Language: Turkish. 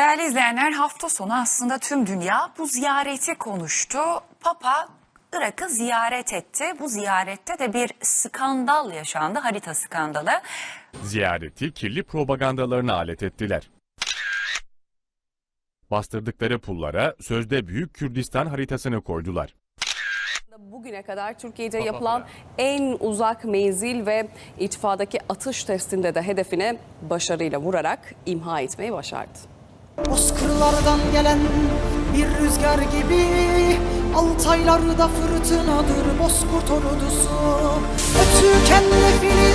Değerli izleyenler hafta sonu aslında tüm dünya bu ziyareti konuştu. Papa Irak'ı ziyaret etti. Bu ziyarette de bir skandal yaşandı, harita skandalı. Ziyareti kirli propagandalarına alet ettiler. Bastırdıkları pullara sözde Büyük Kürdistan haritasını koydular. Bugüne kadar Türkiye'de yapılan en uzak menzil ve itfadaki atış testinde de hedefine başarıyla vurarak imha etmeyi başardı. Bozkırlardan gelen bir rüzgar gibi Altaylarda fırtınadır bozkurt ordusu. Ötükenle filizlenen